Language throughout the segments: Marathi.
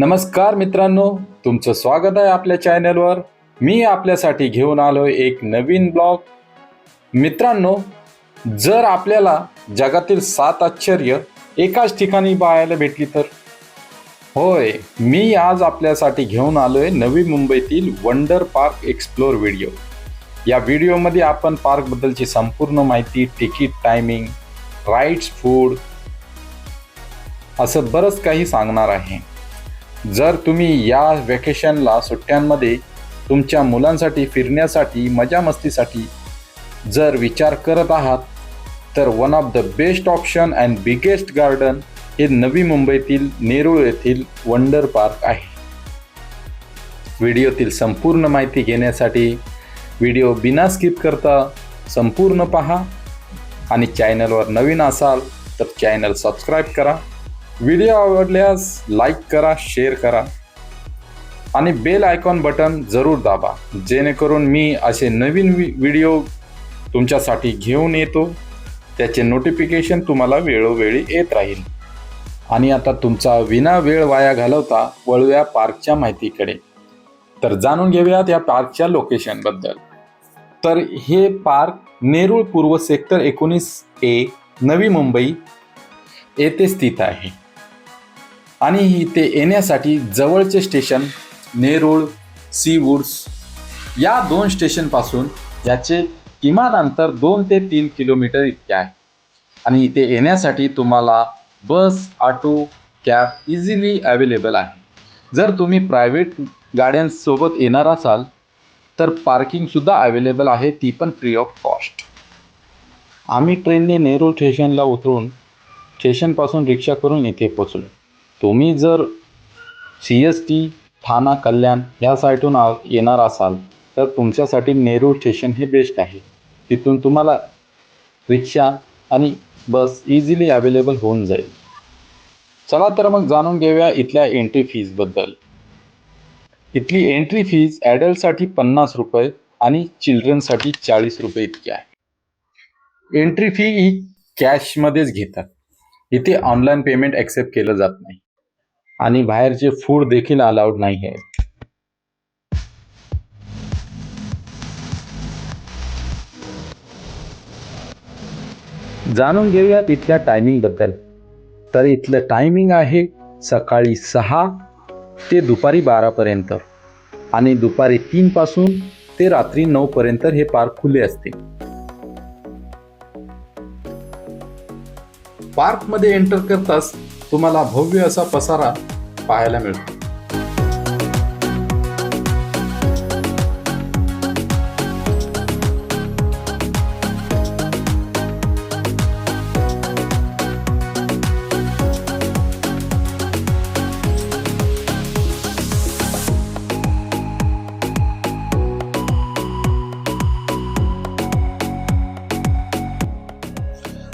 नमस्कार मित्रांनो तुमचं स्वागत आहे आपल्या चॅनलवर. मी आपल्यासाठी घेऊन आलो एक नवीन ब्लॉग. मित्रांनो जर आपल्याला जगातील सात आश्चर्य एकाच ठिकाणी पाहायला भेटली तर? होय मी आज आपल्यासाठी घेऊन आलो आहे नवी मुंबईतील वंडर पार्क एक्सप्लोर व्हिडिओ. या व्हिडिओमध्ये आपण पार्कबद्दलची संपूर्ण माहिती तिकीट टायमिंग राईड्स फूड असं बरंच काही सांगणार आहे. जर तुम्ही या व्हॅकेशनला सुट्ट्यांमध्ये तुमच्या मुलांसाठी फिरण्यासाठी मजा मस्तीसाठी जर विचार करत आहात तर one of the best option and biggest garden हे नवी मुंबईतील नेरूळ येथील वंडर पार्क आहे. व्हिडिओतील संपूर्ण माहिती घेण्यासाठी व्हिडिओ बिना स्किप करता संपूर्ण पहा आणि चॅनलवर नवीन असाल तर चॅनल सबस्क्राईब करा. व्हिडिओ आवडल्यास लाईक करा शेअर करा आणि बेल आयकॉन बटन जरूर दाबा. जेणेकरून मी असे नवीन वि- व्हिडिओ तुमच्यासाठी घेऊन येतो. त्याचे नोटिफिकेशन तुम्हाला वेळोवेळी येत राहील. आणि आता तुमचा विना वेळ वाया घालवता वळव्या पार्कच्या माहितीकडे. तर जाणून घेऊयात या पार्कच्या लोकेशनबद्दल तर हे पार्क नेरूळ पूर्व सेक्टर एकोणीस ए नवी मुंबई येथे स्थित आहे. आणि इथे येण्यासाठी जवळचे स्टेशन नेरूळ सी वुड्स या दोन स्टेशनपासून याचे किमान अंतर दोन ते तीन किलोमीटर इतके आहे. आणि इथे येण्यासाठी तुम्हाला bus auto cab easily available आहे. जर तुम्ही प्रायव्हेट गाड्यांसोबत येणार असाल तर पार्किंगसुद्धा अवेलेबल आहे ती पण फ्री ऑफ कॉस्ट आम्ही ट्रेनने नेरूळ स्टेशनला उतरून स्टेशनपासून रिक्षा करून इथे पोचलो तुम्ही जर C S T Thane Kalyan ह्या साईटहून आ येणार असाल तर तुमच्यासाठी नेरूळ स्टेशन हे बेस्ट आहे. तिथून तुम्हाला रिक्षा आणि बस इझिली अवेलेबल होऊन जाईल. चला तर मग जाणून घेऊया इथल्या एंट्री फीजबद्दल इथली एंट्री फीज ॲडल्टसाठी पन्नास रुपये आणि चिल्ड्रनसाठी चाळीस रुपये इतकी आहे. एंट्री फी ही कॅशमध्येच घेतात. इथे ऑनलाईन पेमेंट ॲक्सेप्ट केलं जात नाही. आणि बाहेरचे फूड देखील अलाउड नाही आहे जाणून घेऊया इथल्या टायमिंगबद्दल तर इथलं टायमिंग आहे सकाळी सहा ते दुपारी बारापर्यंत आणि दुपारी तीनपासून ते रात्री नऊपर्यंत हे पार्क खुले असते. पार्कमध्ये एंटर करताच तुम्हाला भव्य असा पसारा पाहायला मिळतो.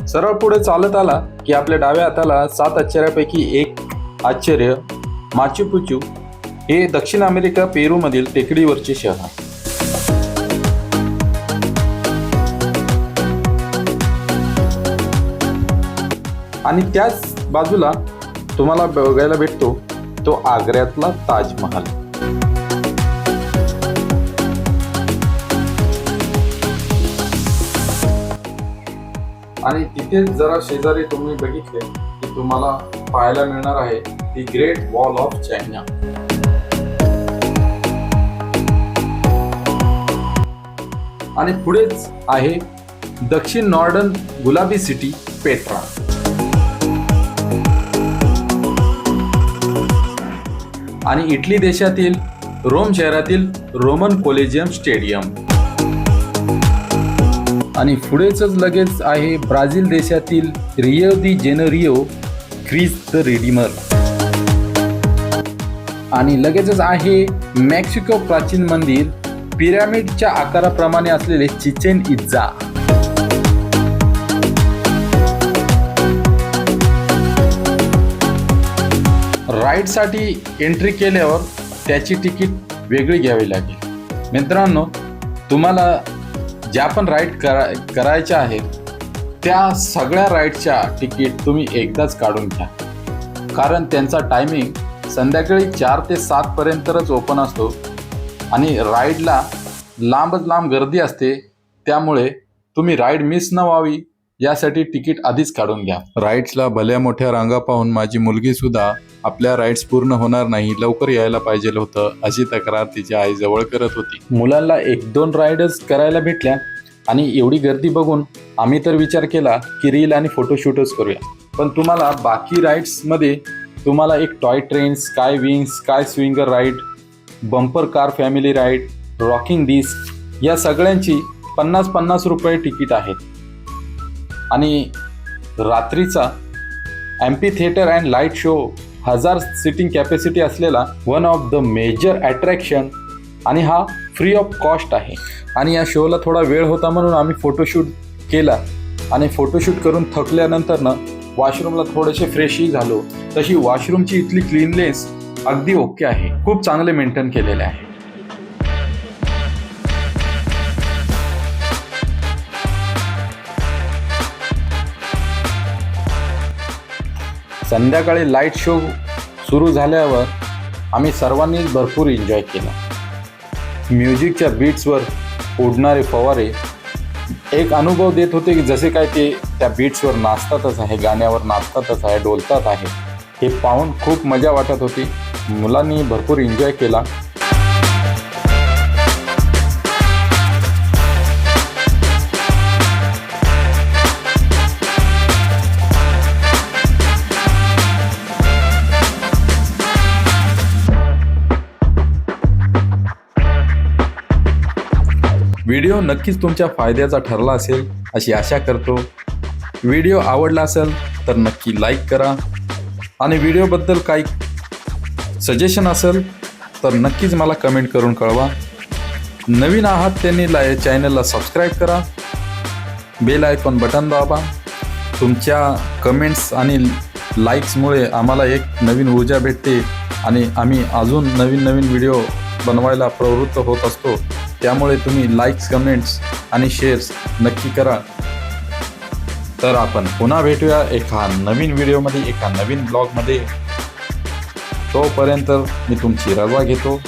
सरळ पुढे चालत आला की आपल्या डाव्या हाताला सात आश्चर्यापैकी एक आश्चर्य माचू हे दक्षिण अमेरिका पेरूमधील टेकडीवरचे शहर आहे. आणि त्याच बाजूला तुम्हाला बघायला भेटतो तो आग्र्यातला ताजमहाल. आणि तिथे जरा शेजारी तुम्ही बघितले तुम्हाला पाहायला मिळणार आहे the great wall of China. आणि पुढेच आहे दक्षिण नॉर्डन गुलाबी सिटी पेट्रा. आणि इटली देशातील रोम शहरातील रोमन कोलेजियम स्टेडियम. आणि पुढेच लगेच आहे ब्राझील देशातील Rio de Janeiro Christ the Redeemer. आणि लगेचच आहे मेक्सिको प्राचीन मंदिर पिरॅमिडच्या आकाराप्रमाणे असलेले चिचेन इज्जा राईडसाठी एंट्री केल्यावर त्याची तिकीट वेगळी घ्यावी लागेल. मित्रांनो तुम्हाला ज्या पण राईड करा करायच्या आहेत त्या सगळ्या राईडच्या तिकीट तुम्ही एकदाच काढून घ्या. कारण त्यांचा टायमिंग संध्याकाळी चार ते सातपर्यंतच ओपन असतो आणि राईडला लांबच लांब गर्दी असते त्यामुळे तुम्ही राईड मिस न व्हावी. यासाठी तिकीट आधीच काढून घ्या. राईड्सला भल्या मोठ्या रांगा पाहून माझी मुलगी सुद्धा आपल्या राईड्स पूर्ण होणार नाही लवकर यायला पाहिजे होतं अशी तक्रार तिच्या आईजवळ करत होती. मुलांना एक दोन राईडच करायला भेटल्या आणि एवढी गर्दी बघून आम्ही तर विचार केला की रील आणि फोटोशूटच करूया. पण तुम्हाला बाकी राईड्समध्ये तुम्हाला एक toy train sky wing sky swinger ride bumper car family ride rocking disc या सगळ्यांची पन्नास पन्नास रुपये तिकीट आहेत. आणि रात्रीचा amphitheatre and light show हजार सिटिंग कॅपॅसिटी असलेला one of the major attraction आणि हा फ्री ऑफ कॉस्ट आहे. आणि या शोला थोडा वेळ होता म्हणून आम्ही फोटोशूट केला. आणि फोटोशूट करून थकल्यानंतर ना वॉशरूमला थोडेसे फ्रेशही झालो. तशी वॉशरूमची इथली क्लीननेस अगदी ओके आहे. खूप चांगले मेंटेन केलेले आहे. संध्याकाळी लाइट शो सुरू झाल्यावर आम्ही सर्वांनीच भरपूर एन्जॉय केला. म्युझिकच्या बीट्सवर उडणारे फवारे एक अनुभव देत होते की जसे काय ते त्या बीट्सवर नाचतातच आहे गाण्यावर नाचतातच आहे डोलतात आहे हे पाहून खूप मजा वाटत होती. मुलांनी भरपूर एन्जॉय केला. व्हिडिओ नक्कीच तुमच्या फायद्याचा ठरला असेल अशी आशा करतो. व्हिडिओ आवडला असेल तर नक्की लाईक करा. आणि व्हिडिओबद्दल काही सजेशन असेल तर नक्कीच मला कमेंट करून कळवा. नवीन आहात त्यांनी लाय चॅनलला सबस्क्राईब करा. बेल आयकॉन बटन दाबा. तुमच्या कमेंट्स आणि लाईक्समुळे आम्हाला एक नवीन ऊर्जा भेटते आणि आम्ही अजून नवीन नवीन व्हिडिओ बनवायला प्रवृत्त होत असतो. त्यामुळे तुम्ही लाईक्स कमेंट्स आणि शेअर्स नक्की करा. तर आपण पुन्हा भेटूया एका नवीन व्हिडिओमध्ये एका नवीन ब्लॉगमध्ये तोपर्यंत मी तुमची रजा घेतो.